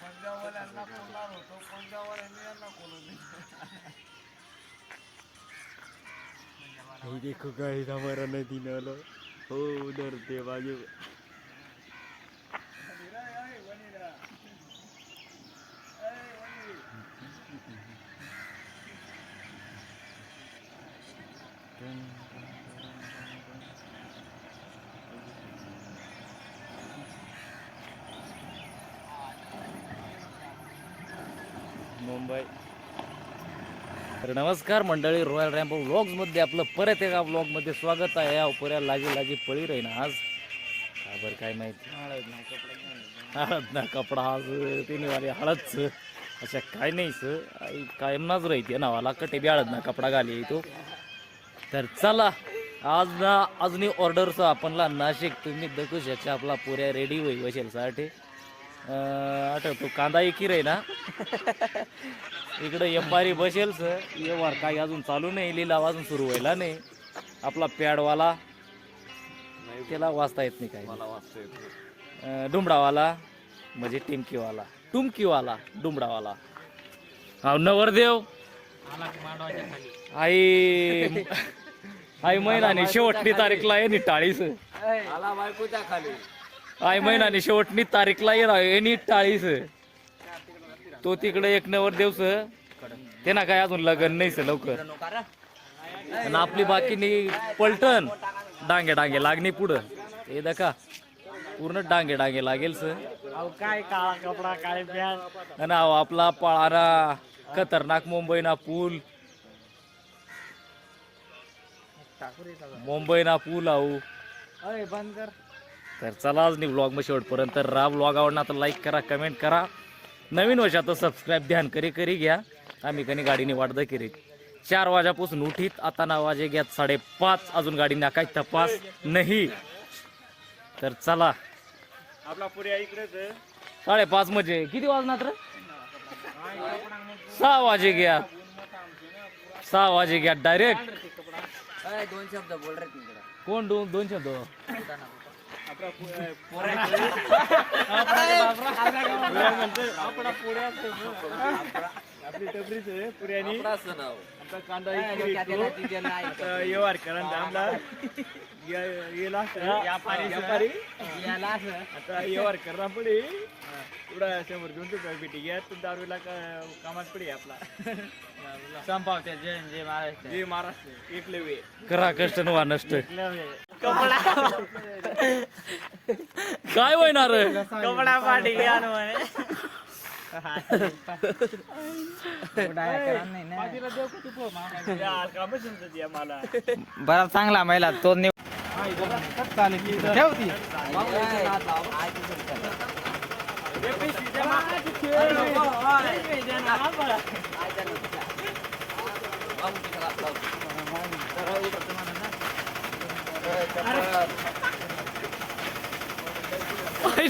पंजाबवाल्यांना कोणार होतो पंजाबवाल्यांनी यांना कोलवली हे देखो गाइस हमारा नदी नाला हो उधर ते बाजू मुंबई. तर नमस्कार मंडळी रॉयल रॅम्पो व्लॉग्समध्ये आपलं परत एका व्लॉगमध्ये स्वागत आहे. या पुऱ्या लागे लागे पळी राही ना आज. का बरं काय माहिती? हळद ना कपडा. आज तिने वाली हळदच अशा काय नाही सर. आई कायमनाच राहते नावाला. कटे बी हळद ना कपडा घाली तो. तर चला आज ना अजूनही ऑर्डरचं आपणला नाशिक. तुम्ही दकुशाच्या आपला पुऱ्या रेडी होई वशेलसाठी आठवतो कांदा एकी रे ना? इकडं एंबारी बसेल सर. व्यवहार काही अजून चालू नाही लिलाव अजून सुरू व्हायला नाही. आपला पॅडवाला त्याला वाचता येत नाही काही. मला वाचता येतो अं, डुमडावाला म्हणजे टिमकीवाला. टुमकीवाला डुमडावाला. हा नवरदेव. आई आई महिनाने शेवटणी तारीखला आहे नि टाळीस आला बायकोच्या खाली. आई महिनाने शेवटणी तारीखला आहे. नि टाळीस. तो तिकडे एक नवरदेवस ते ना काय अजून लग्न नाही सर लवकर. आणि आपली बाकीनी पलटण. डांगे डांगे लागणे पुढं. हे दका पूर्ण डांगे डांगे लागेल काय काळा कपडा आणि अहो आपला पळारा. खतरनाक मुंबईना पूल. मुंबईना पूल आहो अय बंद कर. तर चला आज नाही ब्लॉग मग शेवटपर्यंत. तर रा ब्लॉग आवडणार तर लाईक करा कमेंट करा. नवीन वर्षात सबस्क्राईब ध्यान करी करी घ्या. आम्ही कधी गाडीने वाटदा करीत. चार वाजापासून उठीत आता ना वाजे घ्यात साडेपाच. अजून गाडीने काही तपास नाही. तर चला. आपला पुऱ्या इकडेच. साडेपाच म्हणजे. किती वाजणार रे? सहा वाजे घ्या. सहा वाजे घ्या डायरेक्ट दोन शब्द बोल रे कोण दोन दोन शब्द? आपला पुऱ्या आपली टपरीच आहे पुऱ्यानी. आता कांदा व्यवहार करा आमला. गेला व्यापारी आता व्यवहार करा पडे थोडा शंभर दोन रुपये भेटी घ्या. तर दारूला कामात पडे आपला. संपावत्या जय जय महाराष्ट्र. जय महाराष्ट्र. एकले वे करा कष्ट नवा नष्ट. काय होणार कपडा पाठी घ्या बरा चांगला महिला तो नि-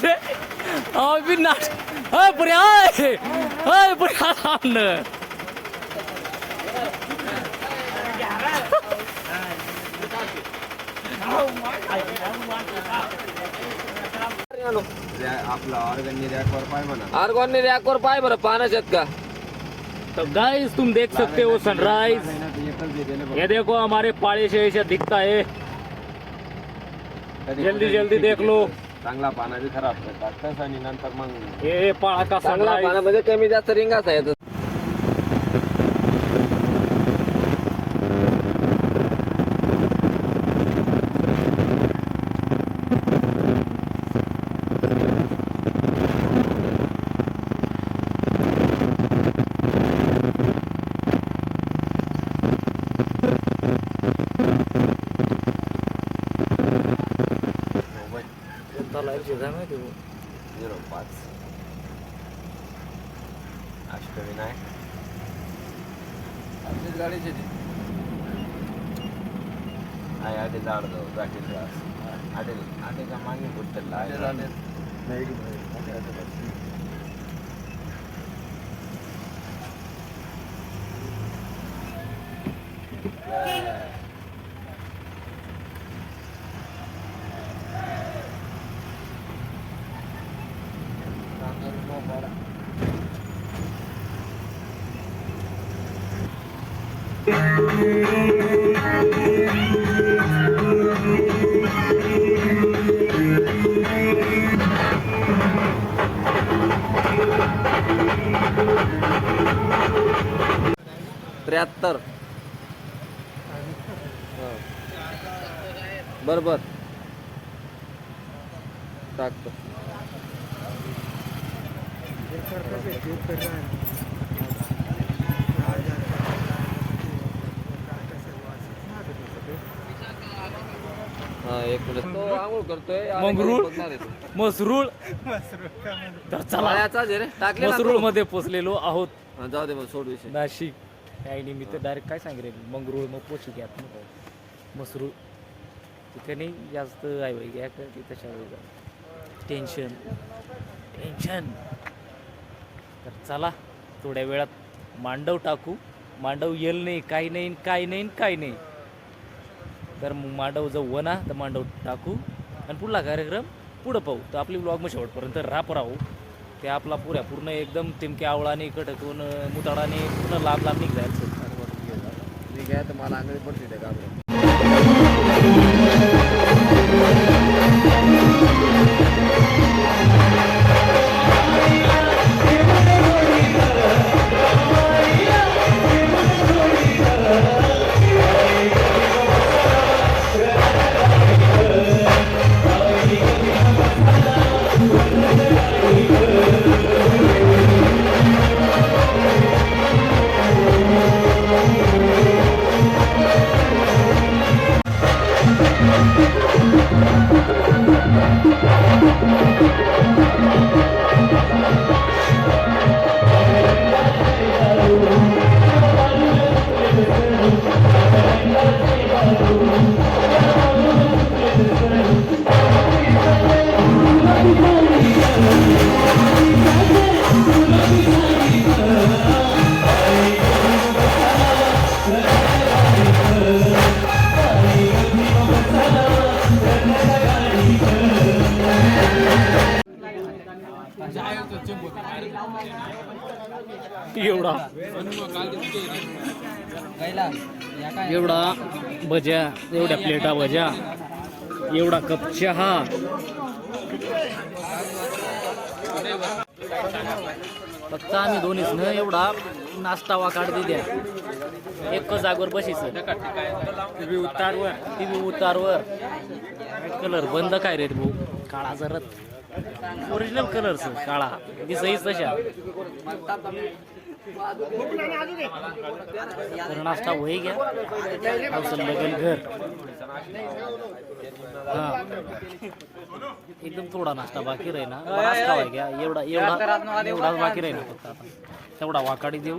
अभी नाट हाय पुऱ्या हाय हाय पुऱ्या थांबणं आपला ऑर्गननी रॅकवर पाय म्हणा आर्गॉनने रॅकवर पाय बरं पाहणं शेत का तो गाइस तुम देख सकते हो सनराइज ये देखो हमारे पाड़े से ऐसे दिखता है जल्दी जल्दी देख लो चांगला पाना बी खराब करतात. आणि नंतर मग ये पहाड़ का चांगला सनराइज पाण्यामध्ये कमी जास्त रिंगाच आहे झिरो पाच अष्टविनायक आपलीच गाडीची ती आहे आधी जाड जाऊ जाकी त्रास आधी आधीच्या मागे बुट्टला त्र्याहत्तर. बर बर टाकतो. एक मिनिट. तो आंघोळ करतोय आणि मंगरूळ? बघणार आहे तो. मसरूळ तर चला. पायाचाच आहे रे. टाकले ना मसरूळ तो. मध्ये पोचलेलो आहोत. हा, जाऊ दे मग सोड विषय. नाशिक. काही निमित्त डायरेक्ट काय सांगेल मंगरूळ मग पोचू घ्या मसरूळ ठिकाणी जास्त आहे बाई घ्या का की तशा टेन्शन टेन्शन तर चला थोड्या वेळात मांडव टाकू. मांडव येल नाही काही नाही काही नाही काही नाही. तर मग मांडव जाऊ वना तर मांडव टाकू. आणि पुढला कार्यक्रम पुढं पाहू. तर आपली ब्लॉग मग शेवटपर्यंत राप राहू. ते आपला पुऱ्या पूर्ण एकदम तिमके आवळाने कटकून मुताडाने पूर्ण लांब लांब निघायचं. मी तर मला आंघोळी पण तिथे का एवढा भज्या एवढ्या प्लेटा भज्या एवढा कप चहा. फक्त आम्ही दोन्हीच न एवढा नाश्ता वाकाड दे द्या एक जागेवर बशीच. टीव्ही उतारवर टीव्ही उतारवर. कलर बंद काय रे भाऊ? काळा जरत ओरिजिनल कलरचं काळा. दिसईच तशा तर नाश्ता औषध लगेल घर. हा. एकदम थोडा नाश्ता बाकी राही ना बराच खावा घ्या एवढा एवढा एवढाच बाकी राही ना फक्त आता. तेवढा वाकाडी देऊ.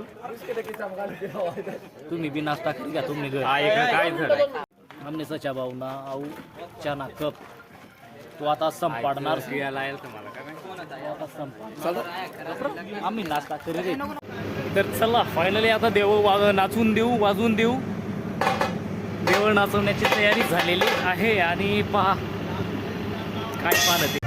तुम्ही बी नाश्ता करी घ्या तुम्ही घर. काय आमने सचा भावना आऊ चना कप. तो आता संपाडणार. आता संपाडणार. आम्ही नाश्ता करी रे तर चला फायनली आता देव वा नाचून देऊ वाजून देऊ. देवळ नाचवण्याची तयारी झालेली आहे आणि पहा काय पाहणं ते.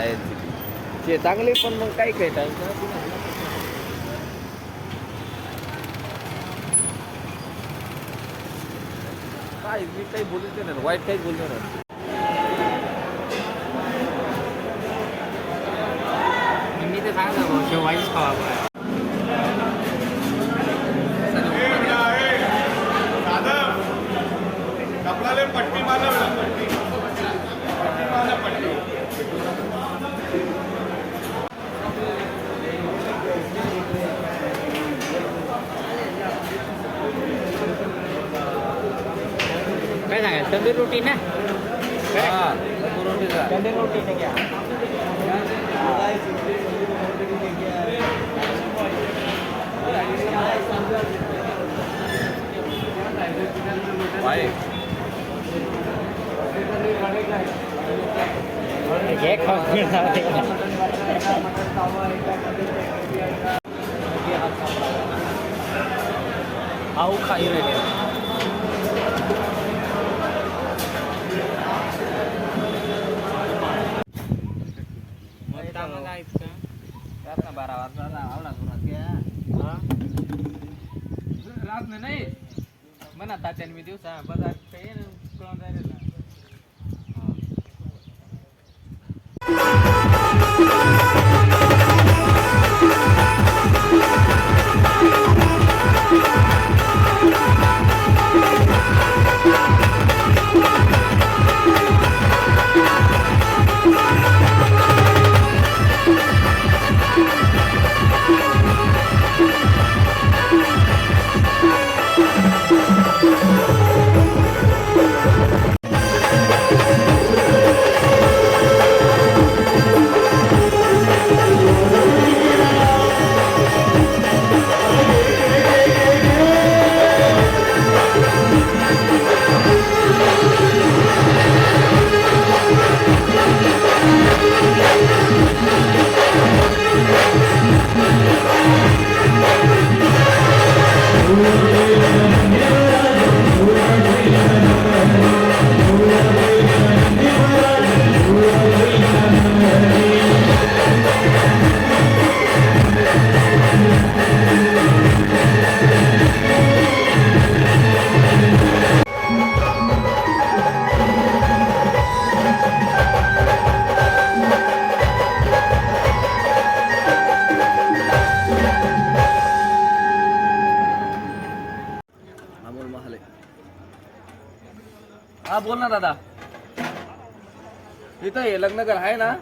आहेत. ते चांगले पण मग काही काही टाइम काय मी काही बोलूच नाही वाईट काही बोललो नाही. तंदूर रोटी ना? हा तंदूर रोटी नाही घ्या. घे खाऊ आऊ खाई रे दादा. इथं हे लग्न कर आहे ना?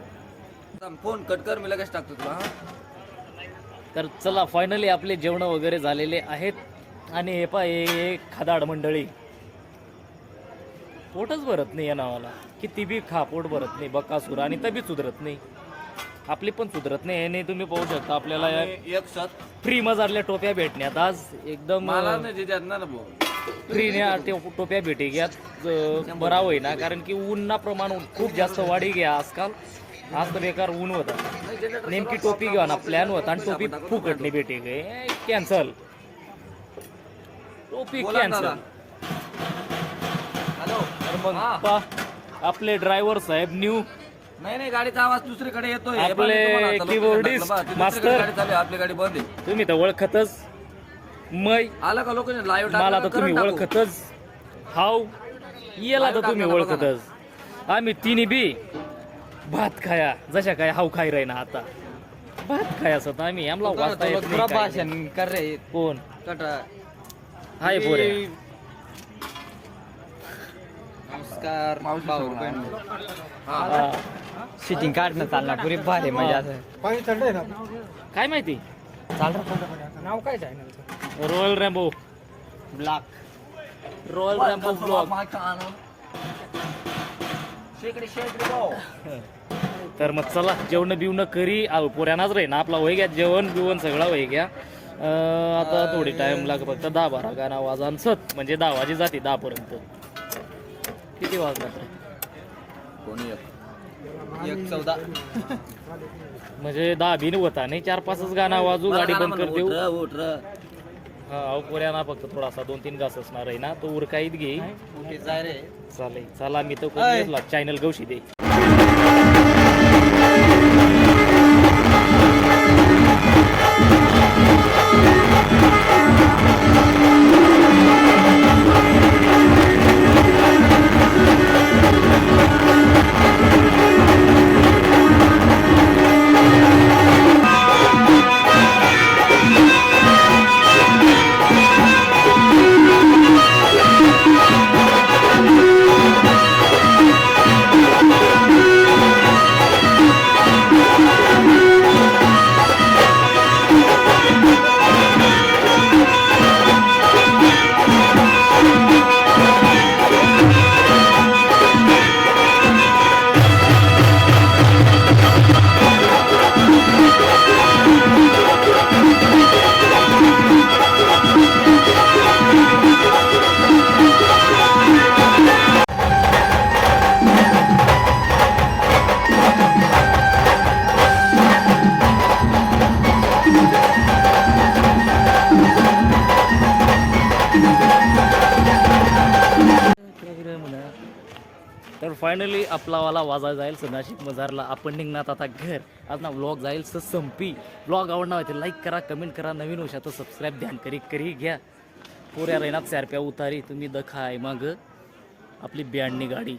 फोन कट कर मी लगेच टाकतो तुला? तर चला फायनली आपले जेवण वगैरे झालेले आहेत. आणि हे पा हे खदाड मंडळी. पोटच भरत नाही या नावाला. किती बी खा पोट भरत नाही बकासूर. आणि तबी सुधरत नाही. आपली पण सुधरत नाही याने तुम्ही पाहू शकता. आपल्याला एक फ्री मजारल्या टोप्या भेटण्यात आज. एकदम मला नाही देतात ना भाऊ. फ्रीने ते टोप्या भेटी घ्यात अं, बरा होईना. कारण की ऊनना प्रमाण खूप जास्त वाढी घ्या आजकाल. आज तर बेकार ऊन होता. नेमकी टोपी घेवा ना प्लॅन होता आणि टोपी फुकट नाही भेटी गे कॅन्सल टोपी कॅन्सल तर मग पा आपले ड्रायव्हर साहेब न्यू नाही नाही गाडीचा आवाज दुसरीकडे येतोय. आपले keyboardist. गाडी चालू आहे, आपली गाडी बंद आहे. तुम्ही तर ओळखतच. मै आलं का लोकेशन लाईव्ह मला तर तुम्ही ओळखतच. हाव. येला तर तुम्ही ओळखतच. आम्ही तिन्ही बी भात खाया. जशा काय हाव खाई राही ना आता. भात खाया असत आम्ही. आम्हाला वाचता येत नाही काय. भाषण कर रे. कोण? कटा हाय पोरे. नमस्कार भाऊ हा. शूटिंग काढणं चालणार पुरी भारी मजा असं काय माहिती? नाव काय चॅनलचं royal Rambo. Black. Royal Rambo blog तर मग चला जेवण बिवणं करी. आ, पोऱ्यानाच राही ना आपला वय घ्या जेवण बिवण सगळा वय घ्या. अं, आता थोडी टाइम लाग फक्त दहा बारा गाणं वाजा सत म्हणजे दहा वाजे जाते दहा पर्यंत किती वाजला कोणी एक? चौदा. म्हणजे दहा बिन होता नाही चार पाचच गाणं वाजू गाडी बंद कर देऊ. हा अहो पोऱ्या ना फक्त थोडासा दोन तीन घास असणार आहे ना तो उरकाईत घे. चालेल चला मी तो चॅनल गवशी दे फायनली आपला वाला वाजा जाईल. स नाशिक मझारला आपण निघणार आता घर. आज ना व्लॉग जाईल स संपी. व्लॉग आवडणार होते लाईक करा कमेंट करा. नवीन वर्षा तर सबस्क्राईब ध्यान करी करी घ्या. पोऱ्या रेनात चारप्या उतारी तुम्ही दखा आहे मग आपली ब्यांडनी गाडी.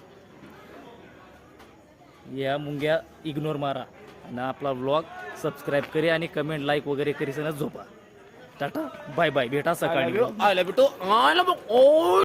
या मुंग्या इग्नोर मारा. आणि आपला व्लॉग सबस्क्राईब करी आणि कमेंट लाईक वगैरे करी झोपा. टाटा. बाय बाय भेटा सकाळी. आयला भेटो आयला